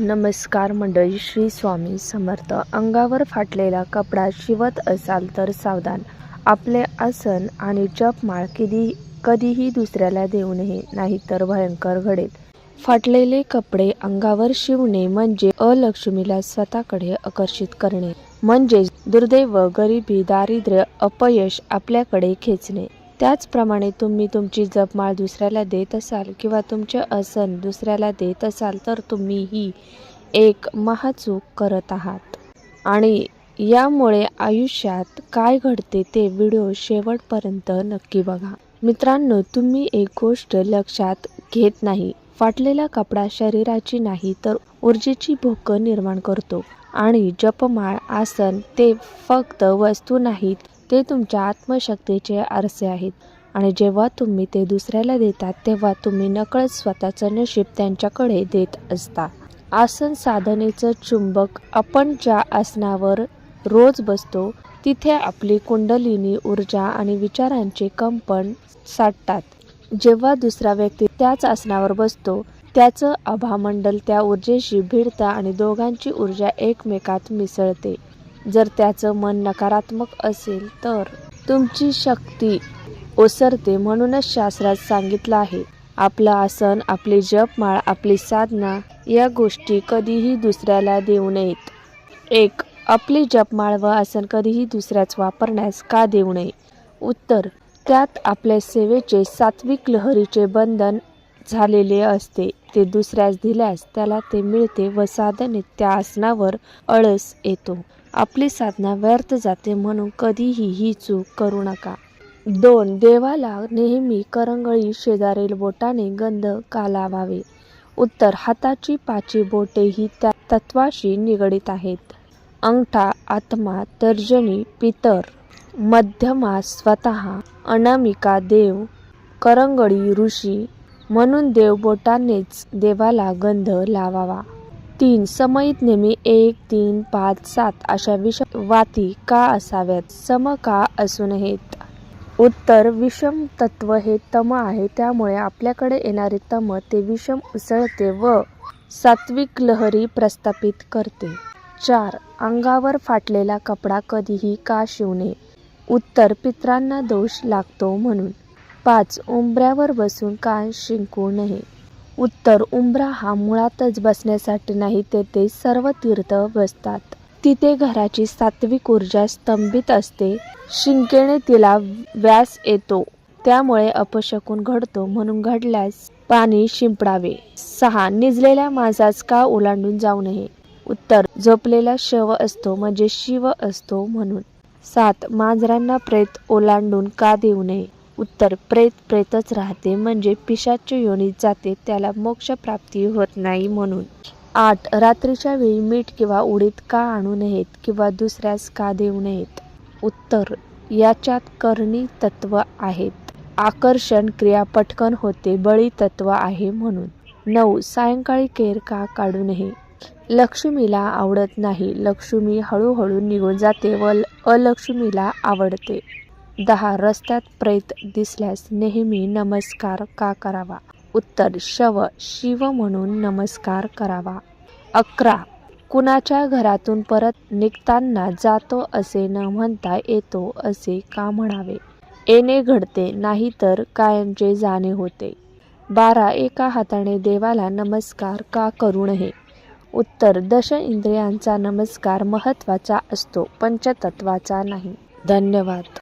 नमस्कार मंडळी श्री स्वामी समर्थ. अंगावर फाटलेला कपडा शिवत असाल तर सावधान. आपले आसन आणि जपमाळ कधी कधीही दुसऱ्याला देऊ नये नाहीतर भयंकर घडेल. फाटलेले कपडे अंगावर शिवणे म्हणजे अलक्ष्मीला स्वतःकडे आकर्षित करणे. म्हणजे दुर्दैव गरिबी दारिद्र्य अपयश आपल्याकडे खेचणे. त्याचप्रमाणे तुम्ही तुमची जपमाळ दुसऱ्याला देत असाल किंवा तुमचे आसन दुसऱ्याला देत असाल तर तुम्ही ही एक महाचूक करत आहात. आणि यामुळे आयुष्यात काय घडते ते व्हिडिओ शेवटपर्यंत नक्की बघा. मित्रांनो तुम्ही एक गोष्ट लक्षात घेत नाही. फाटलेला कपडा शरीराची नाही तर ऊर्जेची भूक निर्माण करतो. आणि जपमाळ आसन ते फक्त वस्तू नाहीत ते तुमच्या आत्मशक्तीचे आरसे आहेत. आणि जेव्हा तुम्ही ते दुसऱ्याला देतात तेव्हा तुम्ही नकळत स्वतःचं नशीब त्यांच्याकडे देत असता. आसन साधनेचं चुंबक आपण ज्या आसनावर रोज बसतो तिथे आपली कुंडलिनी ऊर्जा आणि विचारांचे कंपन साठतात. जेव्हा दुसरा व्यक्ती त्याच आसनावर बसतो त्याचं आभामंडल त्या ऊर्जेशी भिडतं आणि दोघांची ऊर्जा एकमेकात मिसळते. जर त्याचं मन नकारात्मक असेल तर तुमची शक्ती ओसरते म्हणूनच शास्त्रात सांगितलं आहे. आपलं आसन आपली जपमाळ आपली साधना या गोष्टी कधीही दुसऱ्याला देऊ नयेत. एक आपली जपमाळ व आसन कधीही दुसऱ्याच वापरण्यास का देऊ नये? उत्तर त्यात आपल्या सेवेचे सात्विक लहरीचे बंधन झालेले असते. ते दुसऱ्यास दिल्यास त्याला ते मिळते व साधने त्या आसनावर अळस येतो. आपली साधना व्यर्थ जाते म्हणून कधीही ही चूक करू नका. दोन देवाला नेहमी करंगळी शेजारील बोटाने गंध का लावावे उत्तर हाताची पाची बोटे ही त्या तत्वाशी निगडीत आहेत. अंगठा आत्मा तर्जनी पितर मध्यमा स्वतः अनामिका देव करंगळी ऋषी म्हणून देव बोटानेच देवाला गंध लावावा. तीन समयित नेहमी एक तीन पाच सात अशा विषम वाती का असाव्यात? सम का असू नयेत उत्तर विषम तत्व हे तम आहे त्यामुळे आपल्याकडे येणारे तम ते विषम उसळते व सात्विक लहरी प्रस्थापित करते. चार अंगावर फाटलेला कपडा कधीही का शिवणे? उत्तर पित्रांना दोष लागतो म्हणून. पाच उंबऱ्यावर बसून का शिंकू नये? उत्तर उंबरा हा मुळातच बसण्यासाठी नाही तेथे सर्व तीर्थ बसतात. तिथे घराची सात्विक ऊर्जा स्तंभित असते. शिंकेने तिला व्यास येतो. त्यामुळे अपशकून घडतो म्हणून घडल्यास पाणी शिंपडावे. सहा निजलेल्या मांसास का ओलांडून जाऊ नये? उत्तर झोपलेला शव असतो म्हणजे शिव असतो म्हणून. सात मांजरांना प्रेत ओलांडून का देऊ नये? उत्तर प्रेत प्रेतच राहते. म्हणजे पिशाच योनीत जाते त्याला मोक्ष प्राप्ती होत नाही म्हणून. आठ रात्रीच्या वेळी मीठ किंवा उडीद का आणू नयेत किंवा दुसऱ्यास का देऊ नयेत? उत्तर याच्यात करणी तत्व आहेत. आकर्षण क्रिया पटकन होते बळी तत्व आहे म्हणून. नऊ सायंकाळी केर का काढू नये? लक्ष्मीला आवडत नाही. लक्ष्मी हळूहळू निघून जाते व अलक्ष्मीला आवडते. दहा रस्त्यात प्रेत दिसल्यास नेहमी नमस्कार का करावा? उत्तर शव शिव म्हणून नमस्कार करावा. अकरा कुणाच्या घरातून परत निघताना जातो असे न म्हणता येतो असे का म्हणावे? येणे घडते नाहीतर कायमचे जाणे होते. बारा एका हाताने देवाला नमस्कार का करू नये? उत्तर दश इंद्रियांचा नमस्कार महत्त्वाचा असतो पंचतत्वाचा नाही. धन्यवाद.